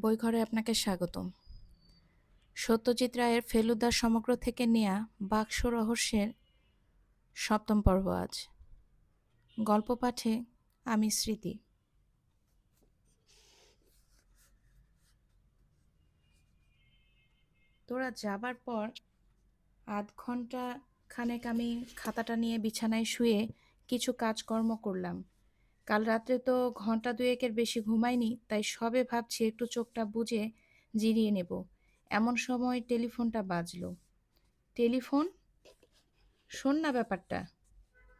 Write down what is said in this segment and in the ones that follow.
বইঘরে আপনাকে স্বাগতম। সত্যজিৎ রায়ের ফেলুদা সমগ্র থেকে নেয়া বাক্স রহস্যের সপ্তম পর্ব আজ। গল্প পাঠে আমি স্মৃতি। তোরা যাবার পর আধ ঘণ্টা খানেক আমি খাতাটা নিয়ে বিছানায় শুয়ে কিছু কাজকর্ম করলাম। কাল রাত্রে তো ঘণ্টা দুয়েকের বেশি ঘুমাইনি, তাই সবে ভাবছি একটু চোখটা বুজে জিরিয়ে নেব। এমন সময় টেলিফোনটা বাজলো। টেলিফোন? শোন না ব্যাপারটা।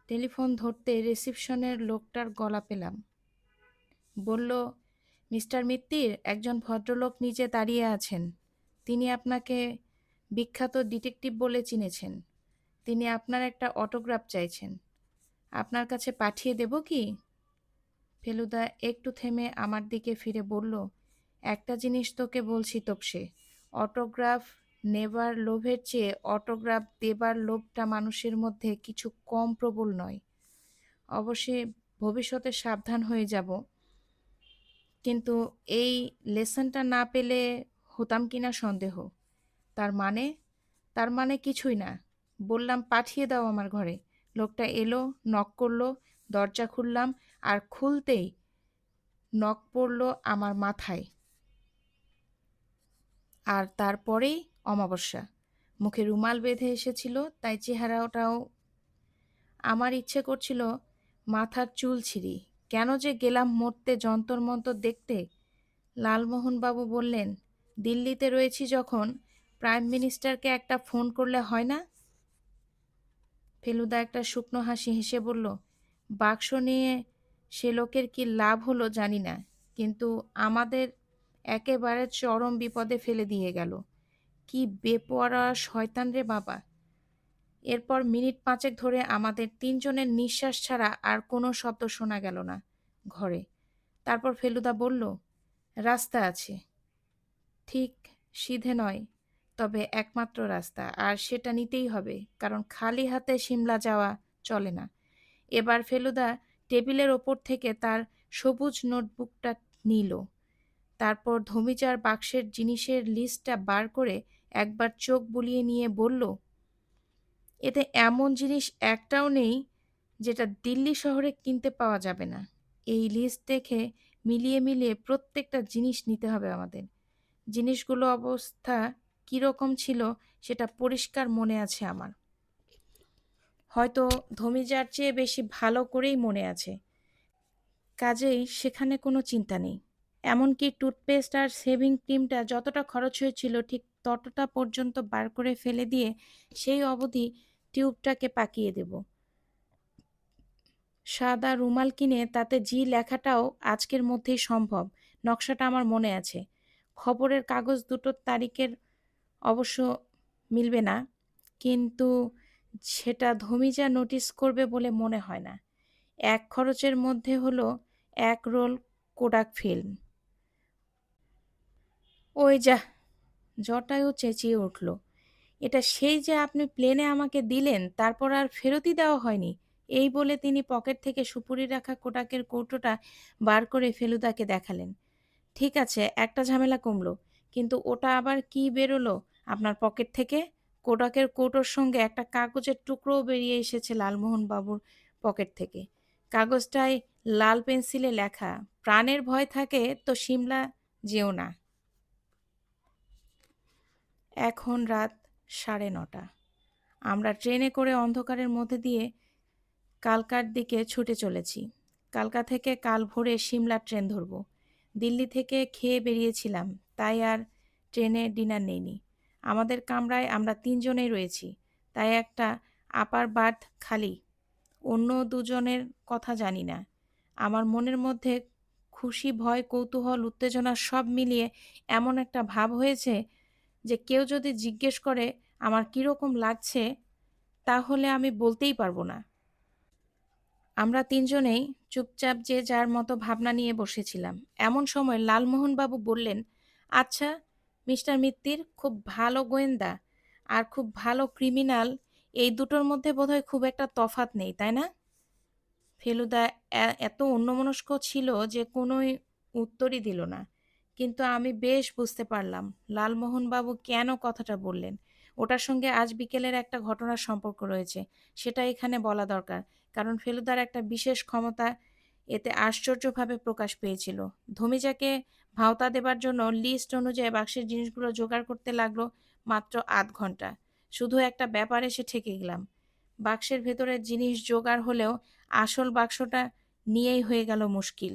টেলিফোন ধরতে রিসিপশনের লোকটার গলা পেলাম। বলল, মিস্টার মিত্তির, একজন ভদ্রলোক নিচে দাঁড়িয়ে আছেন। তিনি আপনাকে বিখ্যাত ডিটেকটিভ বলে চিনেছেন। তিনি আপনার একটা অটোগ্রাফ চাইছেন। আপনার কাছে পাঠিয়ে দেব কি? ফেলুদা একটু থেমে আমার দিকে ফিরে বলল, একটা জিনিস তোকে বলছি তোপসে। অটোগ্রাফ নেবার লোভের চেয়ে অটোগ্রাফ দেবার লোভটা মানুষের মধ্যে কিছু কম প্রবল নয়। অবশ্যই ভবিষ্যতে সাবধান হয়ে যাব। কিন্তু এই লেসনটা না পেলে হতাম কিনা সন্দেহ। তার মানে? তার মানে কিছুই না। বললাম, পাঠিয়ে দাও আমার ঘরে। লোকটা এলো, নক করল, দরজা খুললাম আর খুলতেই নখ পড়ল আমার মাথায়। আর তারপরেই অমাবস্যা। মুখে রুমাল বেঁধে এসেছিল, তাই চেহারাটাও আমার ইচ্ছে করছিল মাথার চুল ছিঁড়ি। কেন যে গেলাম মরতে যন্তর মন্তর দেখতে, লালমোহনবাবু বললেন, দিল্লিতে রয়েছি যখন, প্রাইম মিনিস্টারকে একটা ফোন করলে হয় না? ফেলুদা একটা শুকনো হাসি হেসে বলল, বাক্স নিয়ে সে লোকের কি লাভ হলো জানি না, কিন্তু আমাদের একেবারে চরম বিপদে ফেলে দিয়ে গেল। কি বেপরা শয়তান রে বাবা। এরপর মিনিট পাঁচেক ধরে আমাদের তিনজনের নিঃশ্বাস ছাড়া আর কোনো শব্দ শোনা গেল না ঘরে। তারপর ফেলুদা বলল, রাস্তা আছে। ঠিক সিধে নয়, তবে একমাত্র রাস্তা, আর সেটা নিতেই হবে, কারণ খালি হাতে সিমলা যাওয়া চলে না। এবার ফেলুদা টেবিলের ওপর থেকে তার সবুজ নোটবুকটা নিল। তারপর ধমিচার বাক্সের জিনিসের লিস্টটা বার করে একবার চোখ বুলিয়ে নিয়ে বলল, এতে এমন জিনিস একটাও নেই যেটা দিল্লি শহরে কিনতে পাওয়া যাবে না। এই লিস্ট দেখে মিলিয়ে মিলিয়ে প্রত্যেকটা জিনিস নিতে হবে আমাদের। জিনিসগুলো অবস্থা কীরকম ছিল সেটা পরিষ্কার মনে আছে আমার। হয়তো ধমিজার চেয়ে বেশি ভালো করেই মনে আছে। কাজেই সেখানে কোনো চিন্তা নেই। এমনকি টুথপেস্ট আর সেভিং ক্রিমটা যতটা খরচ হয়েছিল ঠিক ততটা পর্যন্ত বার করে ফেলে দিয়ে সেই অবধি টিউবটাকে পাকিয়ে দেব। সাদা রুমাল কিনে তাতে জি লেখাটাও আজকের মধ্যেই সম্ভব, নকশাটা আমার মনে আছে। খবরের কাগজ দুটোর তারিখের অবশ্য মিলবে না, কিন্তু সেটা ধমিজা নোটিস করবে বলে মনে হয় না। এক খরচের মধ্যে হলো এক রোল কোডাক ফিল্ম ওই যা, জটায়ু চেঁচিয়ে উঠল। এটা সেই যে আপনি প্লেনে আমাকে দিলেন, তারপর আর ফেরতই দেওয়া হয়নি। এই বলে তিনি পকেট থেকে সুপুরি রাখা কোটাকের কৌটোটা বার করে ফেলুদাকে দেখালেন। ঠিক আছে, একটা ঝামেলা কমলো, কিন্তু ওটা আবার কি বেরোলো আপনার পকেট থেকে? কোটাকের কোটোর সঙ্গে একটা কাগজের টুকরোও বেরিয়ে এসেছে লালমোহন বাবুর পকেট থেকে। কাগজটায় লাল পেন্সিলে লেখা, প্রাণের ভয় থাকে তো সিমলা যেও না। এখন রাত সাড়ে নটা। আমরা ট্রেনে করে অন্ধকারের মধ্যে দিয়ে কালকার দিকে ছুটে চলেছি। কালকা থেকে কাল ভোরে সিমলা ট্রেন ধরব। দিল্লি থেকে খেয়ে বেরিয়েছিলাম, তাই আর ট্রেনে ডিনার নেইনি। আমাদের কামরায় আমরা তিনজনেই রয়েছি। তাই একটা আপার বার্থ খালি, অন্য দুজনের কথা জানি না। আমার মনের মধ্যে খুশি, ভয়, কৌতূহল, উত্তেজনা সব মিলিয়ে এমন একটা ভাব হয়েছে যে কেউ যদি জিজ্ঞেস করে আমার কীরকম লাগছে, তাহলে আমি বলতেই পারব না। আমরা তিনজনেই চুপচাপ যে যার মতো ভাবনা নিয়ে বসেছিলাম। এমন সময় লালমোহনবাবু বললেন আচ্ছা মিস্টার মিত্তির খুব ভালো গোয়েন্দা আর খুব ভালো ক্রিমিনাল, এই দুটোর মধ্যে বোধহয় খুব একটা তফাত নেই, তাই না ফেলুদা এত অন্যমনস্ক ছিল যে কোনোই উত্তরই দিল না কিন্তু আমি বেশ বুঝতে পারলাম লালমোহনবাবু কেন কথাটা বললেন। ওটার সঙ্গে আজ বিকেলের একটা ঘটনার সম্পর্ক রয়েছে। সেটা এখানে বলা দরকার। কারণ ফেলুদার একটা বিশেষ ক্ষমতা এতে আশ্চর্যভাবে প্রকাশ পেয়েছিল। ধমিজাকে ভাওতা দেবার জন্য লিস্ট অনুযায়ী বাক্সের জিনিসগুলো জোগাড় করতে লাগল মাত্র আধ ঘণ্টা। শুধু একটা ব্যাপারে সে ঠেকে গেলাম। বাক্সের ভেতরের জিনিস জোগাড় হলেও আসল বাক্সটা নিয়েই হয়ে গেল মুশকিল।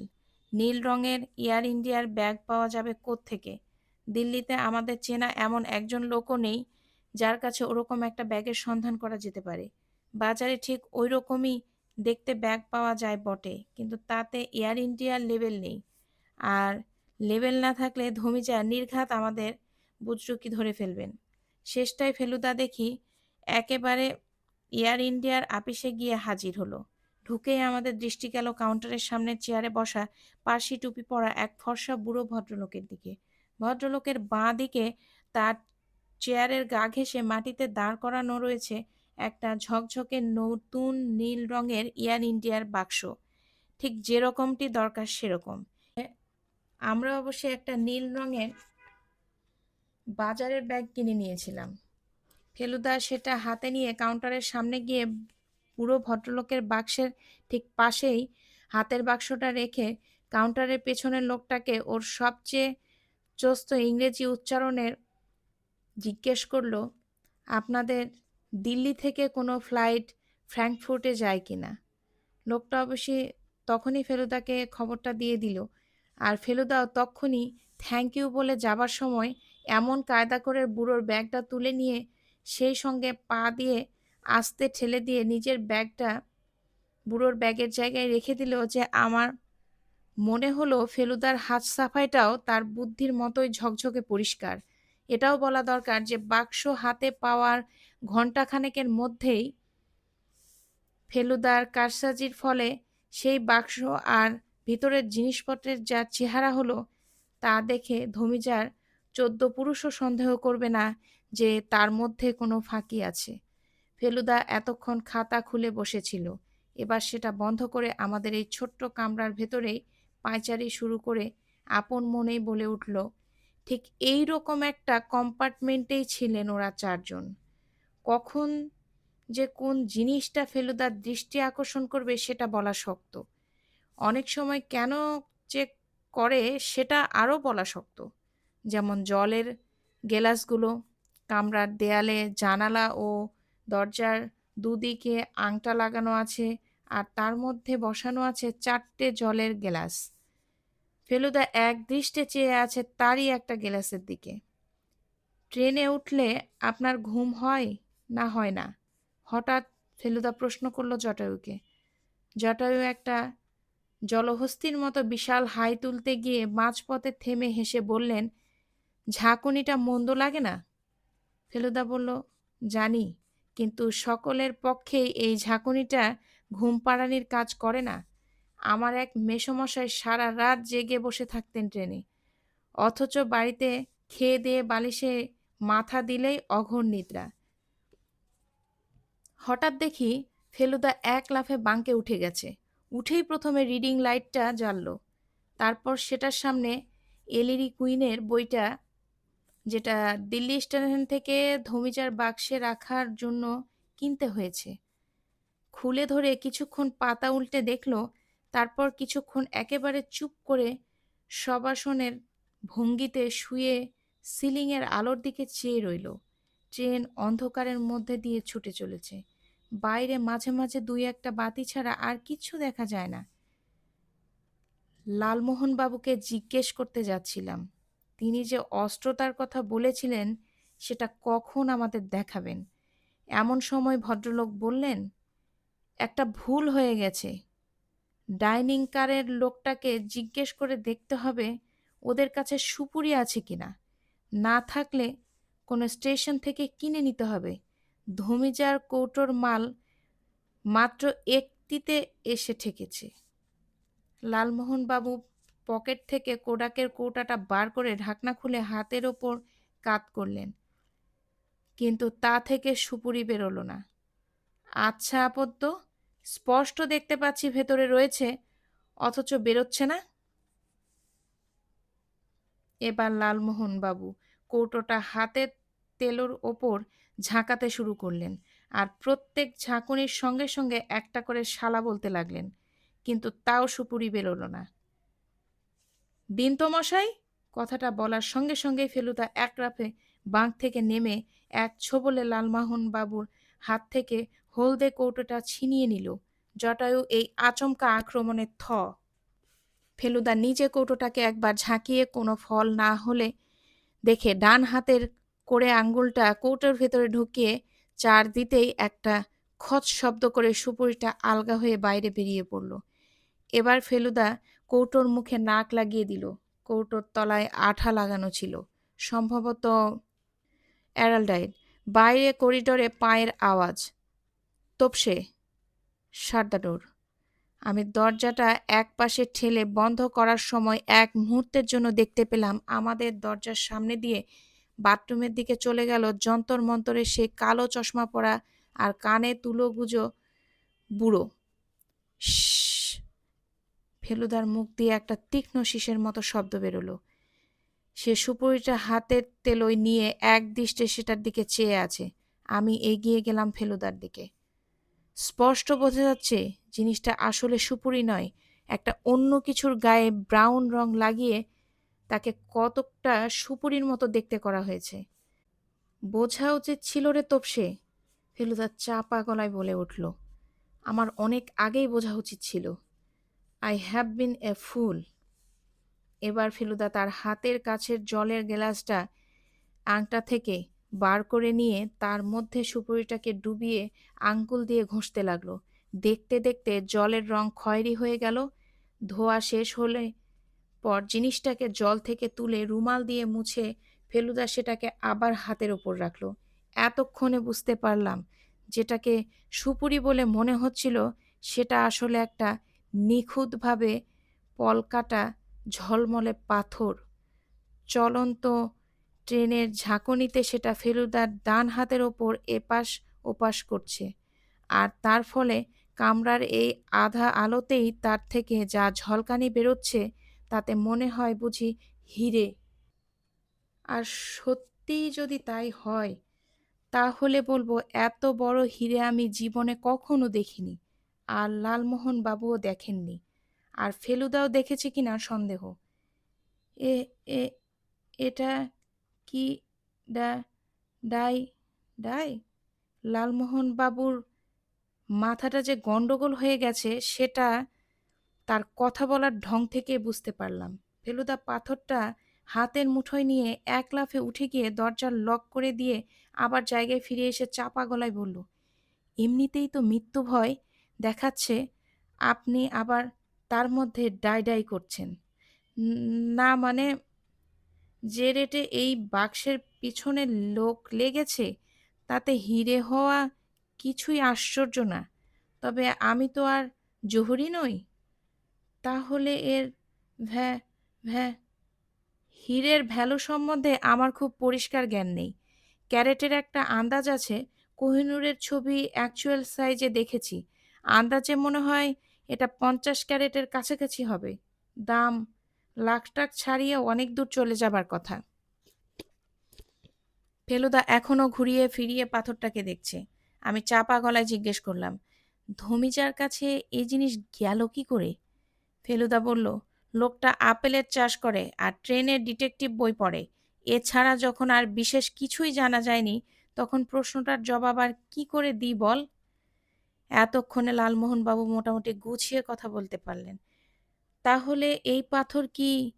নীল রঙের এয়ার ইন্ডিয়ার ব্যাগ পাওয়া যাবে কোত্থেকে? দিল্লিতে আমাদের চেনা এমন একজন লোকও নেই যার কাছে ওরকম একটা ব্যাগের সন্ধান করা যেতে পারে। বাজারে ঠিক ওই রকমই দেখতে ব্যাগ পাওয়া যায় বটে, কিন্তু তাতে এয়ার ইন্ডিয়ার লেভেল নেই। আর লেবেল না থাকলে ধমিজা নির্ঘাত আমাদের বুজরুকি ধরে ফেলবেন। শেষটায় ফেলুদা দেখি একেবারে এয়ার ইন্ডিয়ার আপিসে গিয়ে হাজির হলো। ঢুকেই আমাদের দৃষ্টি গেল কাউন্টারের সামনে চেয়ারে বসা পার্সি টুপি পরা এক ফর্সা বুড়ো ভদ্রলোকের দিকে। ভদ্রলোকের বাঁ দিকে তার চেয়ারের গা ঘেঁষে মাটিতে দাঁড় করানো রয়েছে একটা ঝকঝকে নতুন নীল রঙের এয়ার ইন্ডিয়ার বাক্স। ঠিক যেরকমটি দরকার সেরকম। আমরা অবশ্য একটা নীল রঙের বাজারের ব্যাগ কিনে নিয়েছিলাম। ফেলুদা সেটা হাতে নিয়ে কাউন্টারের সামনে গিয়ে পুরো ভদ্রলোকের বাক্সের ঠিক পাশেই হাতের বাক্সটা রেখে কাউন্টারের পেছনের লোকটাকে ওর সবচেয়ে চস্ত ইংরেজি উচ্চারণের জিজ্ঞেস করল, আপনাদের দিল্লি থেকে কোনো ফ্লাইট ফ্র্যাঙ্কফুর্টে যায় কি না লোকটা অবশ্যই তখনই ফেলুদাকে খবরটা দিয়ে দিল আর ফেলুদাও তক্ষুনি থ্যাংক ইউ বলে যাবার সময় এমন কায়দা করে বুড়োর ব্যাগটা তুলে নিয়ে সেই সঙ্গে পা দিয়ে আস্তে ঠেলে দিয়ে নিজের ব্যাগটা বুড়োর ব্যাগের জায়গায় রেখে দিল যে আমার মনে হলো ফেলুদার হাত সাফাইটাও তার বুদ্ধির মতোই ঝকঝকে পরিষ্কার। এটাও বলা দরকার যে বাক্স হাতে পাওয়ার ঘণ্টাখানেকের মধ্যেই ফেলুদার কারসাজির ফলে সেই বাক্স আর ভিতরের জিনিসপত্রের যা চেহারা হলো তা দেখে ধমিজার চোদ্দ পুরুষও সন্দেহ করবে না যে তার মধ্যে কোনো ফাঁকি আছে। ফেলুদা এতক্ষণ খাতা খুলে বসেছিল। এবার সেটা বন্ধ করে আমাদের এই ছোট্ট কামরার ভেতরেই পায়চারি শুরু করে আপন মনেই বলে উঠল, ঠিক এই রকম একটা কম্পার্টমেন্টেই ছিলেন ওরা চারজন। কখন যে কোন জিনিসটা ফেলুদার দৃষ্টি আকর্ষণ করবে সেটা বলা শক্ত। অনেক সময় কেন যে করে সেটা আরও বলা শক্ত। যেমন জলের গেলাসগুলো, কামরার দেয়ালে জানালা ও দরজার দুদিকে আংটা লাগানো আছে আর তার মধ্যে বসানো আছে চারটে জলের গেলাস। ফেলুদা এক দৃষ্টে চেয়ে আছে তারই একটা গেলাসের দিকে। ট্রেনে উঠলে আপনার ঘুম হয় না হয় না? হঠাৎ ফেলুদা প্রশ্ন করল জটায়ুকে। জটায়ু একটা জলহস্তির মতো বিশাল হাই তুলতে গিয়ে মাঝপথে থেমে হেসে বললেন, ঝাঁকুনিটা মন্দ লাগে না? ফেলুদা বলল, জানি, কিন্তু সকলের পক্ষেই এই ঝাঁকুনিটা ঘুম পাড়ানির কাজ করে না। আমার এক মেসমশাই সারা রাত জেগে বসে থাকতেন ট্রেনে। অথচ বাড়িতে খেয়ে দিয়ে বালিশে মাথা দিলেই অঘোর নিদ্রা। হঠাৎ দেখি ফেলুদা এক লাফে বাঁকে উঠে গেছে। উঠেই প্রথমে রিডিং লাইটটা জ্বালল। তারপর সেটার সামনে এলিরি কুইনের বইটা, যেটা দিল্লি স্টেশন থেকে ধমিজার বাক্সে রাখার জন্য কিনতে হয়েছে। খুলে ধরে কিছুক্ষণ পাতা উল্টে দেখল, তারপর কিছুক্ষণ একেবারে চুপ করে সবাসনের ভঙ্গিতে শুয়ে সিলিংয়ের আলোর দিকে চেয়ে রইল। ট্রেন অন্ধকারের মধ্যে দিয়ে ছুটে চলেছে। বাইরে মাঝে মাঝে দুই একটা বাতি ছাড়া আর কিচ্ছু দেখা যায় না। লালমোহনবাবুকে জিজ্ঞেস করতে যাচ্ছিলাম, তিনি যে অস্ত্রতার কথা বলেছিলেন, সেটা কখন আমাদের দেখাবেন? এমন সময় ভদ্রলোক বললেন, একটা ভুল হয়ে গেছে। ডাইনিং কারের লোকটাকে জিজ্ঞেস করে দেখতে হবে ওদের কাছে সুপুরি আছে কিনা। না থাকলে কোনো স্টেশন থেকে কিনে নিতে হবে। ধমিজার কৌটোর মাল মাত্র একটিতে এসে ঠেকেছে। লালমোহনবাবু পকেট থেকে কোডাকের কৌটাটা বার করে ঢাকনা খুলে হাতের ওপর কাত করলেন। কিন্তু তা থেকে সুপুরি বেরোলো না। আচ্ছা আপদ্য স্পষ্ট দেখতে পাচ্ছি ভেতরে রয়েছে, অথচ বেরোচ্ছে না। এবার লালমোহনবাবু কৌটোটা হাতের তেলোর ওপর ঝাঁকাতে শুরু করলেন আর প্রত্যেক ঝাঁকুনির সঙ্গে সঙ্গে একটা করে শালা বলতে লাগলেন, কিন্তু তাও সুপুরি বেরোলো না। দিন তো মশাই কথাটা বলার সঙ্গে সঙ্গে ফেলুদা এক রাফে বাঁক থেকে নেমে এক ছোবলে লালমোহন বাবুর হাত থেকে হলদে কৌটোটা ছিনিয়ে নিল, জটায়ু এই আচমকা আক্রমণে থ। ফেলুদা নিজে কৌটোটাকে একবার ঝাঁকিয়ে কোনো ফল না হলে দেখে ডান হাতের করে আঙ্গুলটা কৌটোর ভেতরে ঢুকিয়ে চার দিতেই একটা খচ শব্দ করে সুপুরিটা আলগা হয়ে বাইরে বেরিয়ে পড়ল। এবার ফেলুদা কৌটোর মুখে নাক লাগিয়ে দিল। কৌটোর তলায় আঠা লাগানো ছিল। সম্ভবত অ্যারালডাইড। বাইরে করিডোরে পায়ের আওয়াজ। তোপসে, সারদাডোর। আমি দরজাটা এক পাশে ঠেলে বন্ধ করার সময় এক মুহূর্তের জন্য দেখতে পেলাম আমাদের দরজার সামনে দিয়ে বাথরুমের দিকে চলে গেল যন্তর মন্তরে সেই কালো চশমা পরা আর কানে তুলো গুজো বুড়ো। ফেলুদার মুখ দিয়ে একটা তীক্ষ্ণ শীষের মতো শব্দ বেরোলো সে সুপুরিটা হাতের তেলোয় নিয়ে এক দৃষ্টে সেটার দিকে চেয়ে আছে আমি এগিয়ে গেলাম ফেলুদার দিকে স্পষ্ট বোঝা যাচ্ছে জিনিসটা আসলে সুপুরি নয় একটা অন্য কিছুর গায়ে ব্রাউন রং লাগিয়ে তাকে কতকটা সুপুরির মতো দেখতে করা হয়েছে। বোঝা উচিত ছিল রে তোপসে, ফেলুদা চাপা গলায় বলে উঠল। আমার অনেক আগেই বোঝা উচিত ছিল। আই হ্যাভ বিন এ ফুল এবার ফেলুদা তার হাতের কাছের জলের গ্লাসটা আংটা থেকে বার করে নিয়ে তার মধ্যে সুপুরিটাকে ডুবিয়ে আঙ্গুল দিয়ে ঘষতে লাগল। দেখতে দেখতে জলের রং খয়েরি হয়ে গেল। ধোয়া শেষ হলে পর জিনিসটাকে জল থেকে তুলে রুমাল দিয়ে মুছে ফেলুদা সেটাকে আবার হাতের ওপর রাখল। এতক্ষণে বুঝতে পারলাম যেটাকে সুপুরি বলে মনে হচ্ছিল সেটা আসলে একটা নিখুঁতভাবে পলকাটা ঝলমলে পাথর। চলন্ত ট্রেনের ঝাঁকুনিতে সেটা ফেলুদার ডান হাতের ওপর এপাশ ওপাশ করছে আর তার ফলে কামরার এই আধা আলোতেই তার থেকে যা ঝলকানি বেরোচ্ছে তাতে মনে হয় বুঝি হিরে। আর সত্যিই যদি তাই হয়, তাহলে বলব এত বড় হিরে আমি জীবনে কখনো দেখিনি। আর লালমোহন বাবুও দেখেননি। আর ফেলুদাও দেখেছে কিনা সন্দেহ। এ এ, এটা কি ডা, ডাই ডাই? লালমোহন বাবুর মাথাটা যে গন্ডগোল হয়ে গেছে, সেটা তার কথা বলার ঢং থেকে বুঝতে পারলাম। ফেলুদা পাথরটা হাতের মুঠোয় নিয়ে এক লাফে উঠে গিয়ে দরজার লক করে দিয়ে আবার জায়গায় ফিরে এসে চাপা গলায় বলল, এমনিতেই তো মৃত্যু ভয় দেখাচ্ছে, আপনি আবার তার মধ্যে ডাই ডাই করছেন। না মানে যে রেটে এই বাক্সের পিছনে লোক লেগেছে, তাতে হিরে হওয়া কিছুই আশ্চর্য না। তবে আমি তো আর জহুরি নই? তাহলে এর ভ্যা ভ্যা, হীরের ভ্যালু সম্বন্ধে আমার খুব পরিষ্কার জ্ঞান নেই। ক্যারেটের একটা আন্দাজ আছে, কোহিনুরের ছবি অ্যাকচুয়াল সাইজে দেখেছি। আন্দাজে মনে হয় এটা পঞ্চাশ ক্যারেটের কাছাকাছি হবে। দাম, লাখ টাক ছাড়িয়ে অনেক দূর চলে যাবার কথা। ফেলুদা এখনও ঘুরিয়ে ফিরিয়ে পাথরটাকে দেখছে। আমি চাপা গলায় জিজ্ঞেস করলাম, ধমিজার কাছে এই জিনিস গেল কি করে? ফেলুদা বলল, লোকটা আপেলের চাষ করে আর ট্রেনের ডিটেকটিভ বই পড়ে। এছাড়া যখন আর বিশেষ কিছুই জানা যায়নি, তখন প্রশ্নটার জবাব আর কি করে দিই বল? এতক্ষণে লালমোহনবাবু মোটামুটি গুছিয়ে কথা বলতে পারলেন। তাহলে এই পাথর কি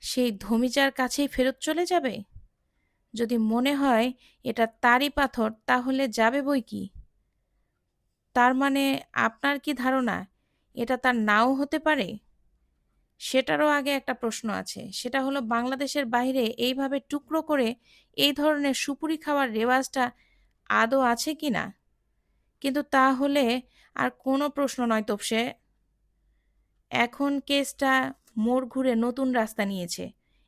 সেই ধমিজার কাছেই ফেরত চলে যাবে? যদি মনে হয় এটা তারই পাথর, তাহলে যাবে বই কি? তার মানে আপনার কি ধারণা? এটা তার নাও হতে পারে? সেটারও আগে একটা প্রশ্ন আছে। সেটা হলো, বাংলাদেশের বাইরে এইভাবে টুকরো করে এই ধরনের সুপুরি খাওয়ার রেওয়াজটা আদৌ আছে কি না? কিন্তু তাহলে আর কোনো প্রশ্ন নয় তোপসে। এখন কেসটা মোড় ঘুরে নতুন রাস্তা নিয়েছে।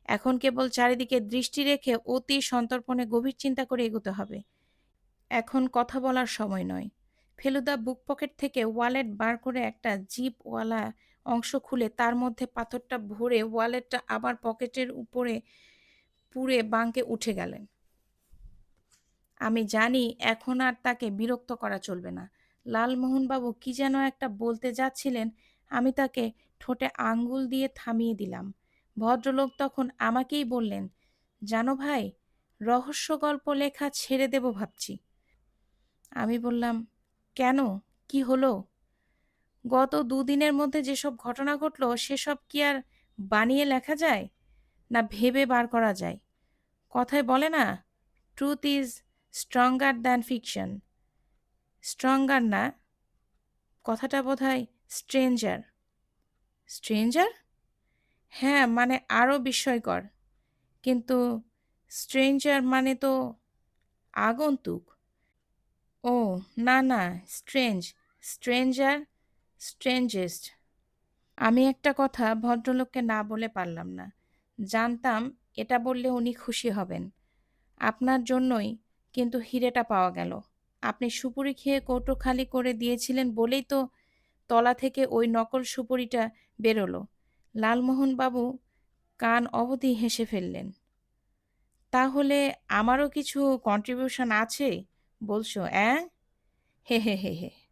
এখন কেবল চারিদিকে দৃষ্টি রেখে অতি সন্তর্পণে গভীর চিন্তা করে এগোতে হবে। এখন কথা বলার সময় নয়। ফেলুদা বুক পকেট থেকে ওয়ালেট বার করে একটা জিপওয়ালা অংশ খুলে তার মধ্যে পাথরটা ভরে ওয়ালেটটা আবার পকেটের উপরে পুড়ে বাঙ্কে উঠে গেলেন। আমি জানি, এখন আর তাকে বিরক্ত করা চলবে না। লালমোহনবাবু কি যেন একটা বলতে যাচ্ছিলেন, আমি তাকে ঠোঁটে আঙ্গুল দিয়ে থামিয়ে দিলাম। ভদ্রলোক তখন আমাকেই বললেন, জানো ভাই, রহস্য গল্প লেখা ছেড়ে দেব ভাবছি। আমি বললাম, কেন? কি হলো? গত দুদিনের মধ্যে যেসব ঘটনা ঘটলো, সেসব কি আর বানিয়ে লেখা যায়? না ভেবে বার করা যায়? কথায় বলে না truth is stronger than fiction stronger না, কথাটা বোধ হয় স্ট্রেঞ্জার স্ট্রেঞ্জার হ্যাঁ মানে আরও বিস্ময়কর। কিন্তু স্ট্রেঞ্জার মানে তো আগন্তুক। ও, না না স্ট্রেঞ্জ স্ট্রেঞ্জার স্ট্রেঞ্জেস্ট। আমি একটা কথা ভদ্রলোককে না বলে পারলাম না। জানতাম এটা বললে উনি খুশি হবেন। আপনার জন্যই কিন্তু হিরেটা পাওয়া গেল। আপনি সুপুরি খেয়ে কৌটো খালি করে দিয়েছিলেন বলেই তো তলা থেকে ওই নকল সুপুরিটা বেরোলো। লালমোহনবাবু কান অবধি হেসে ফেললেন। তাহলে আমারও কিছু কন্ট্রিবিউশন আছে? বলছো, অ্যাঁ? হে হে হে হে।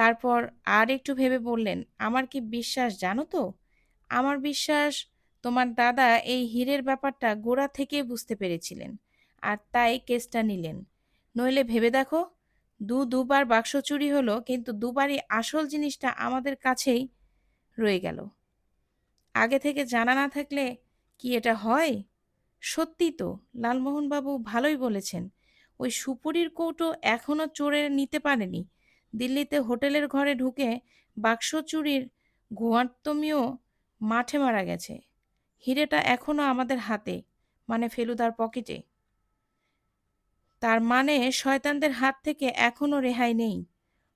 তারপর আর একটু ভেবে বললেন, আমার কি বিশ্বাস জানো তো? আমার বিশ্বাস তোমার দাদা এই হীরের ব্যাপারটা গোড়া থেকে বুঝতে পেরেছিলেন আর তাই কেসটা নিলেন। নইলে ভেবে দেখো, দু দুবার বাক্স চুরি হলো, কিন্তু দুবারই আসল জিনিসটা আমাদের কাছেই রয়ে গেল। আগে থেকে জানা না থাকলে কি এটা হয়? সত্যি তো, লালমোহনবাবু ভালোই বলেছেন, ওই সুপুরির কৌটো এখনও চোরে নিতে পারেনি। দিল্লিতে হোটেলের ঘরে ঢুকে বাক্স চুরির গোয়ার্তমিও মাঠে মারা গেছে। হিরেটা এখনও আমাদের হাতে মানে ফেলুদার পকেটে। তার মানে শয়তানদের হাত থেকে এখনও রেহাই নেই,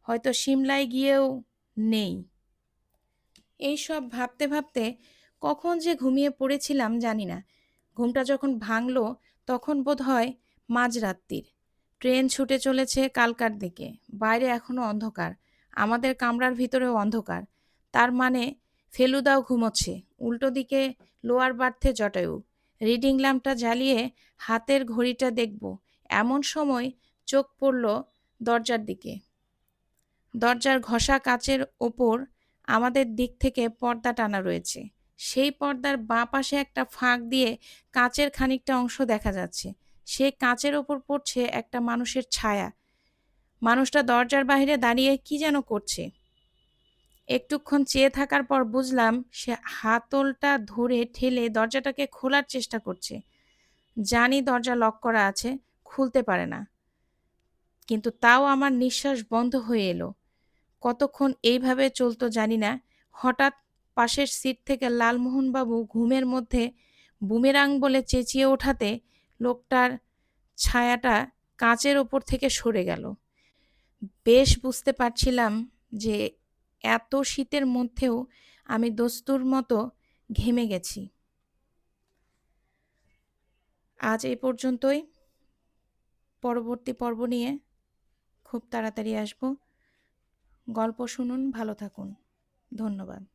হয়তো সিমলায় গিয়েও নেই। এই সব ভাবতে ভাবতে কখন যে ঘুমিয়ে পড়েছিলাম জানি না। ঘুমটা যখন ভাঙল তখন বোধ হয় মাঝরাত্রির। ট্রেন ছুটে চলেছে কালকার দিকে। বাইরে এখনও অন্ধকার। আমাদের কামরার ভিতরেও অন্ধকার। তার মানে ফেলুদাও ঘুমোচ্ছে। উল্টো দিকে লোয়ার বার্থে জটায়ু। রিডিং ল্যাম্পটা জ্বালিয়ে হাতের ঘড়িটা দেখব। এমন সময় চোখ পড়ল দরজার দিকে। দরজার ঘষা কাচের ওপর আমাদের দিক থেকে পর্দা টানা রয়েছে। সেই পর্দার বাঁ পাশে একটা ফাঁক দিয়ে কাচের খানিকটা অংশ দেখা যাচ্ছে। সেই কাঁচের ওপর পড়ছে একটা মানুষের ছায়া। মানুষটা দরজার বাইরে দাঁড়িয়ে কি যেন করছে। একটুক্ষণ চেয়ে থাকার পর বুঝলাম, সে হাতলটা ধরে ঠেলে দরজাটাকে খোলার চেষ্টা করছে। জানি দরজা লক করা আছে, খুলতে পারে না। কিন্তু তাও আমার নিঃশ্বাস বন্ধ হয়ে এলো। কতক্ষণ এইভাবে চলতো জানি না। হঠাৎ পাশের সিট থেকে লালমোহনবাবু ঘুমের মধ্যে বুমেরাং বলে চেঁচিয়ে ওঠাতে লোকটার ছায়াটা কাঁচের ওপর থেকে সরে গেল। বেশ বুঝতে পারছিলাম যে এত শীতের মধ্যেও আমি দস্তুর মতো ঘেমে গেছি। আজ এই পর্যন্তই। পরবর্তী পর্ব নিয়ে খুব তাড়াতাড়ি আসব। গল্প শুনুন, ভালো থাকুন। ধন্যবাদ।